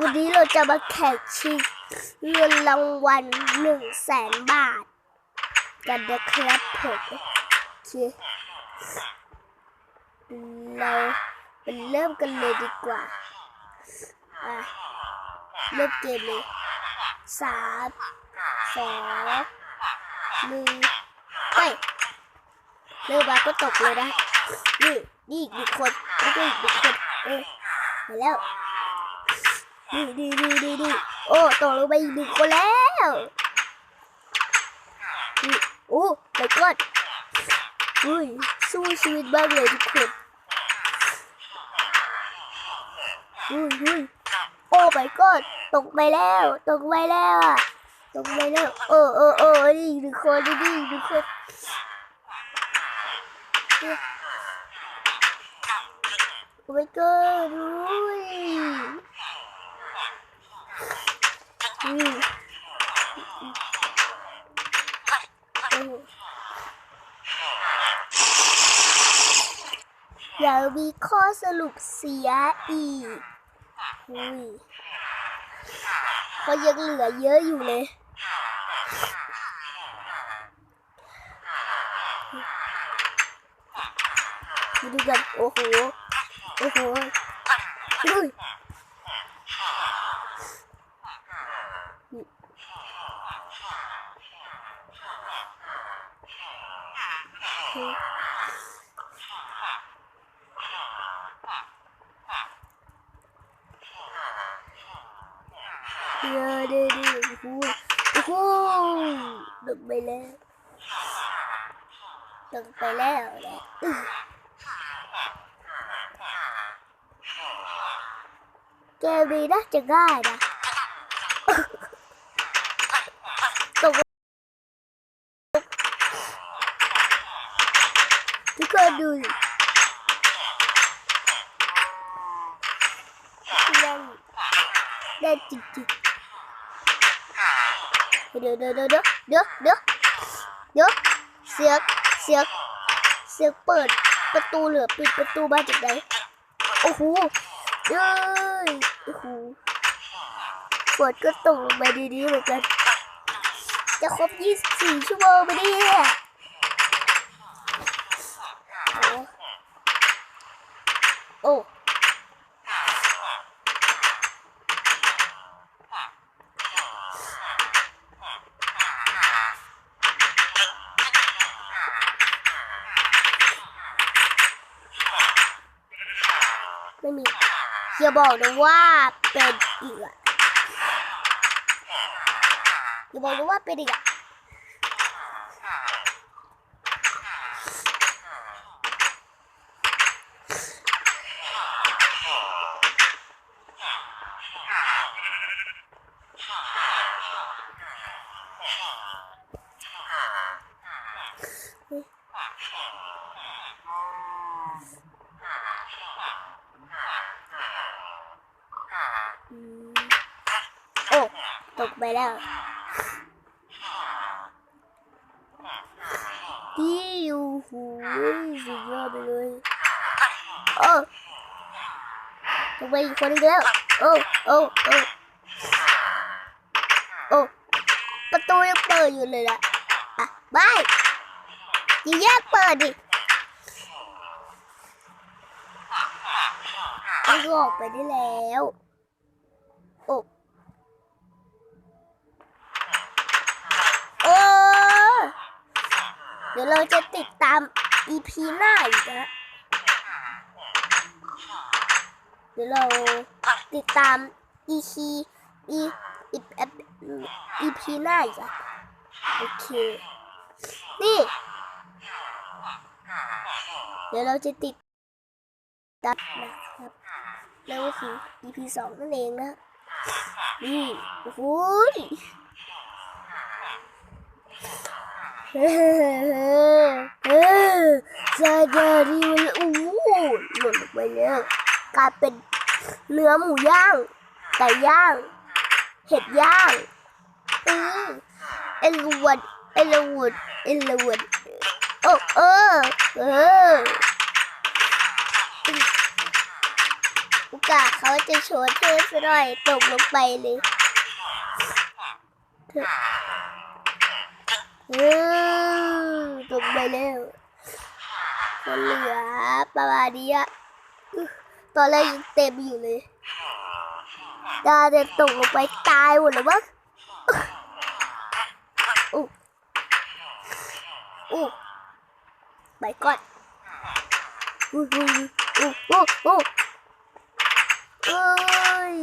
วันนี้เราจะมาแข่งชิงเงินรางวัลหนึ่งแสนบาท กันนะครับผมโอเคเราไปเริ่มกันเลยดีกว่าอะเริ่มเกมเลยสามสองหนึ่งไปเริ่มมาก็ตกเลยนะนี่นี่อีกหนึ่งคนแล้วก็อีกหนึ่งคนเออมาแล้ว นี่นี่นี่นี่นี่โอ้ตกลงไปอีกหนึ่งคนแล้วดีโอ้ไปก่อนอุ้ยสู้ชีวิตบ้างเลยทุกคนอุ้ยอุ้ยโอ้ไปก่อนตกไปแล้วตกไปแล้วอะตกไปแล้วโอ้โอ้โอ้นี่อีกหนึ่งคนนี่อีกหนึ่งคนโอ้ไปก่อนอุ้ย อย่ามีข้อสรุปเสียอีกอุ้ยเขายังเหลือเยอะอยู่เลย ดูกันโอ้โห โอ้โหอุ้ย เยอะดิดิโอ้โหโอ้โหล เดี๋ยวเดี๋ยวเดี๋ยวเดี๋ยวเดี๋ยวเดี๋ยวเสียงเสียงเสียงเปิดประตูเหลือปิดประตูมาจากไหนโอ้โหเอ้ยโอ้โหฝนก็ตกลงมาดีๆเหมือนกัน จะครบ 24 ชั่วโมงไหมเนี่ยโอ้ อย่าบอกนะว่าเป็นอีกอะอย่าบอกนะว่าเป็นอีกอะ ตกไปแล้วดีอยู่หูสุดยอดไปเลยโอ้ตกไปอีกคนแล้วโอ้โอ้โอ้โอ้ประตูยังเปิดอยู่เลยล่ะอะบายอย่าแยกเปิดดิมันก็ออกไปได้แล้ว เดี๋ยวเราจะติดตาม EP หน้าอีกนะเดี๋ยวเราติดตาม EP E E EP หน้าอีกอะโอเค นี่ เดี๋ยวเราจะติดตามนะครับแล้วก็คือ EP สองนั่นเองนะนี่โอ้ย เฮ้เฮ้ซาจาดีมันโอ้โหหล่นลงไปแล้วกลายเป็นเนื้อหมูย่างไก่ย่าง เห็ดย่างอือเอลวนเอลวนเอลวนโอ้เออเออโอกกะเขาจะโชว์เธอซะหน่อยตกลงไปเลย เธอออตกไปแล้วมันเหลือประมาณนี้อะตอนแรกยังเต็มอยู่เลยดาจะตกลงไปตายหมดแล้วมั้งอู้อู้ไปก่อนอู้อู้อู้อู้อู้เออ้ย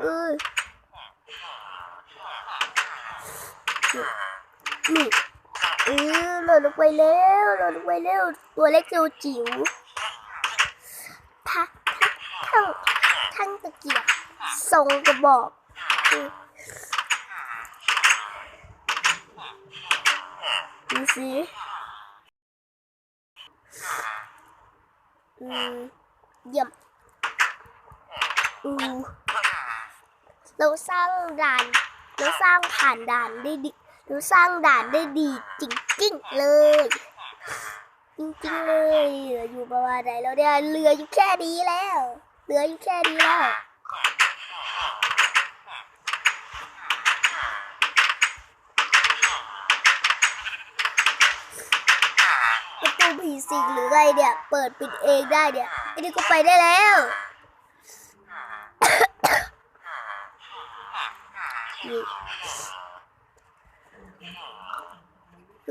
เอ้ย นี่เออหล่นลงไปแล้วหล่นลงไปแล้ว ตัวเล็กจิ๋วจิ๋วทักทักทั้งทั้งตะเกียบทรงกระบอกอืมดูสิอืมเยี่ยมอืมเราสร้างด่าน เราสร้างผ่านด่านได้ดี เราสร้างด่านได้ดีจริงๆเลย จริงๆเลยเหลืออยู่ประมาณไหนแล้วเนี่ยเหลืออยู่แค่นี้แล้วเหลืออยู่แค่นี้แล้วประตูผีสิงหรือไงเนี่ย เปิดปิดเองได้เนี่ยอ้นี่ก็ไปได้แล้วนี่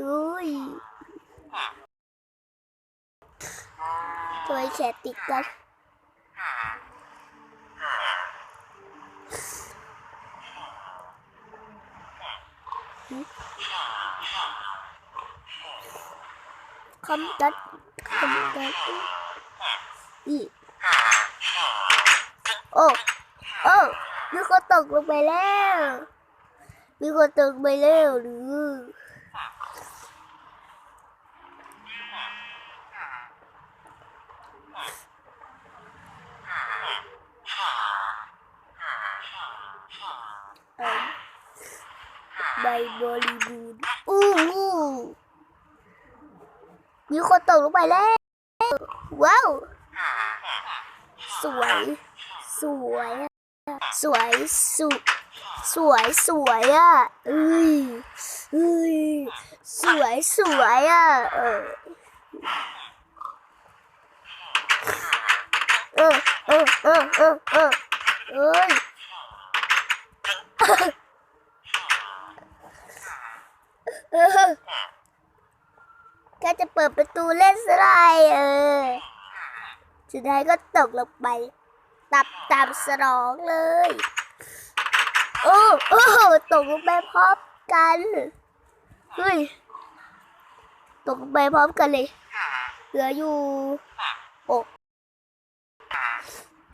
อุ้ยตัวแขนติดกันคำตัดคำตัดอีโอ้โอ้มีคนตกลงไปแล้วมีคนตกไปแล้วหรือ เอิ่ม ใบบริบูรณ์อู้หูมีคนตกลงไปแล้ว ว้าว สวย สวย สวยสุสวยสวยอะเอ้ยเอ้ยสวยสวยอะ เออ เออเออเออเออเออเอ้ย เออแกจะเปิดประตูเล่นสไลด์เออสุดท้ายก็ตกลงไป ตับตามสนองเลย โอ้โอ้ตกลงไปพร้อมกันเฮ้ยตกลงไปพร้อมกันเลย เหลืออยู่โอ้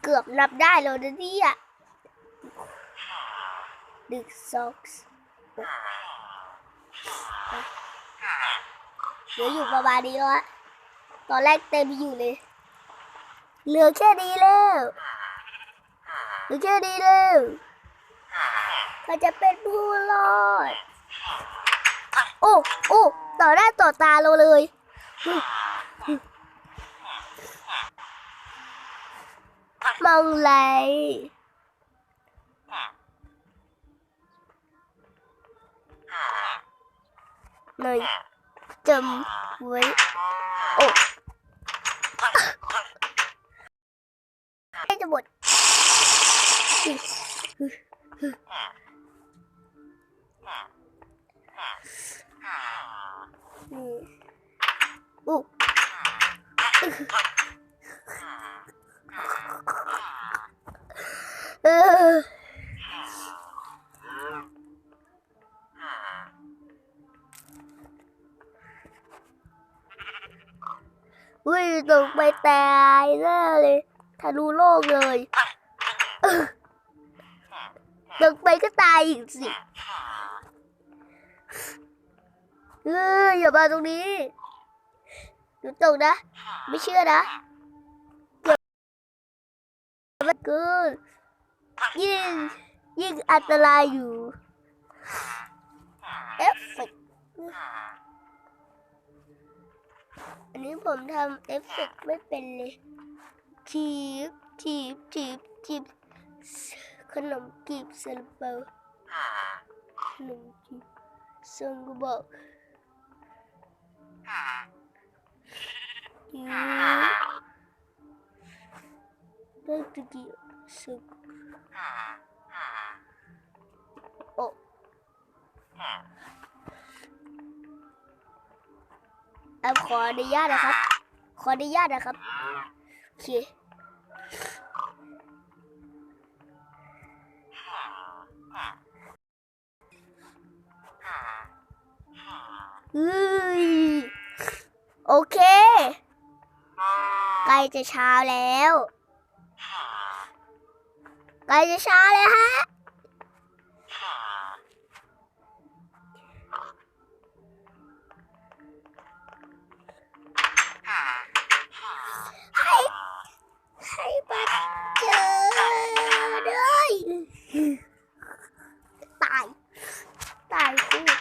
เกือบนับได้แล้วนะเนี่ยหนึ่งสอง เหลืออยู่ประมาณนี้แล้ว ตอนแรกเต็มอยู่เลย เหลือแค่นี้แล้วเหลือแค่นี้แล้วเราจะเป็นผู้รอด โอ้โอ้ต่อหน้าต่อตาเราเลยมองไรเลย จำไว้โอ้ให้ อุ้ยตกไปตายแน่เลยทะลุโลกเลยตกไปก็ตายอีกสิเอออย่ามาตรงนี้หนูตกนะ ไม่เชื่อนะเกิดมันเกินยิ่งยิ่งอันตรายอยู่เอฟเฟก ต์นนี้ผมทำเอฟเฟกไม่เป็นเลยจีบจีบจีบจีบขนมจีบซาลาเปาขนมจีบซึ่งก็บอกจีบได้ตะกี้ซึ่ง แอมขออนุญาตนะครับ ขออนุญาตนะครับ โอเคโอเค ใกล้จะเช้าแล้ว ใกล้จะเช้าแล้วฮะ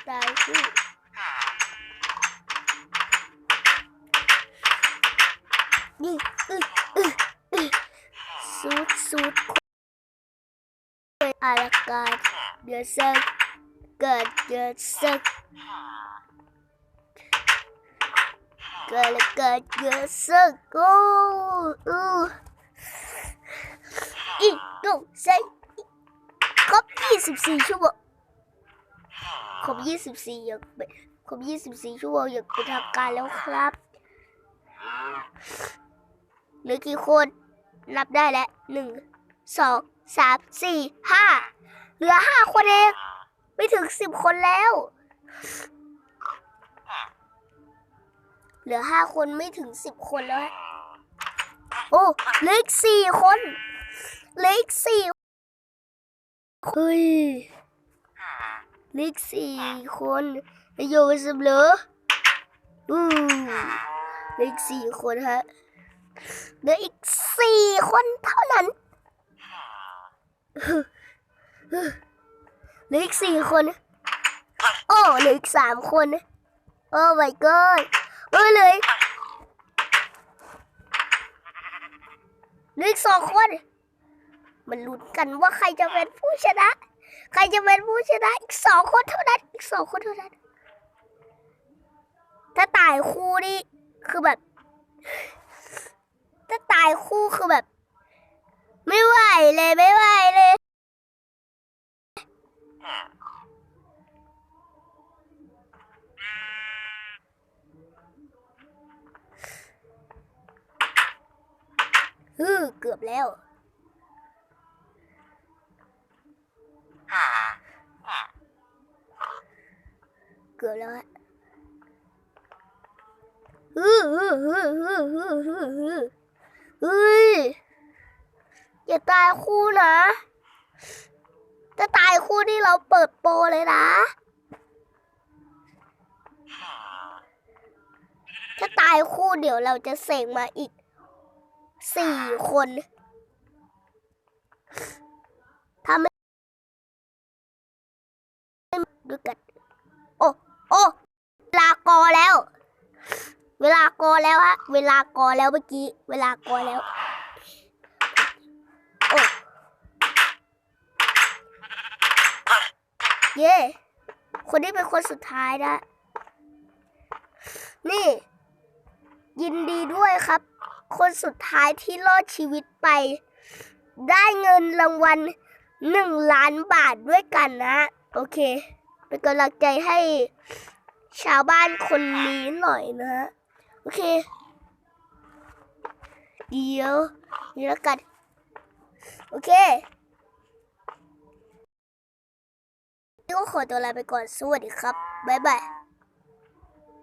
คู่ตายคู่นี่อึอึอึสูดสูดคุยอาร ครบ24ชั่วโมงครบ 24อย่างครบ 24 ชั่วโมงอย่างเป็นทางการแล้วครับเหลือกี่คนนับได้แล้วหนึ่งสองสามสี่ห้าเหลือห้าคนเอง ไม่ถึงสิบคนแล้ว เหลือห้าคนไม่ถึงสิบคนแล้วฮะโอ้เหลืออีกสี่คนเหลืออีกสี่เฮ้ย ลืออีกสี่คนโยสมเหลืออืมเหลืออีกสี่คนฮะเหลืออีกสี่คนเท่านั้นเหลืออีกสี่คน โอ้เหลืออีกสามคน โอ้ my god เอ้ยเหลยเหลืออีกสองคน มันลุ้นกันว่าใครจะเป็นผู้ชนะ ใครจะเป็นผู้ชนะอีกสองคนเท่านั้น อีกสองคนเท่านั้น ถ้าตายคู่นี่คือแบบ ถ้าตายคู่คือแบบ ไม่ไหวเลยไม่ไหวเลยฮือเกือบแล้ว เกือบแล้วฮะฮือฮือฮือฮือฮือฮือฮือเฮ้ยอย่าตายคู่นะถ้าตายคู่นี่เราเปิดโปรเลยนะ ถ้าตายคู่เดี๋ยวเราจะเสกมาอีกสี่คนถ้าไม่ดูกัน โอ้ โอ้เวลากอแล้ว เวลากอแล้วฮะ เวลากอแล้วเมื่อกี้ เวลากอแล้วโอ้เย่คนที่เป็นคนสุดท้ายนะ นี่ ยินดีด้วยครับ คนสุดท้ายที่รอดชีวิตไป ได้เงินรางวัลหนึ่งล้านบาทด้วยกันนะ โอเค เป็นกำลังใจให้ชาวบ้านคนนี้หน่อยนะ เค เดี๋ยวนี่แล้วกัน โอเคนี่ก็ขอตัวลาไปก่อน สวัสดีครับ บ๊ายบาย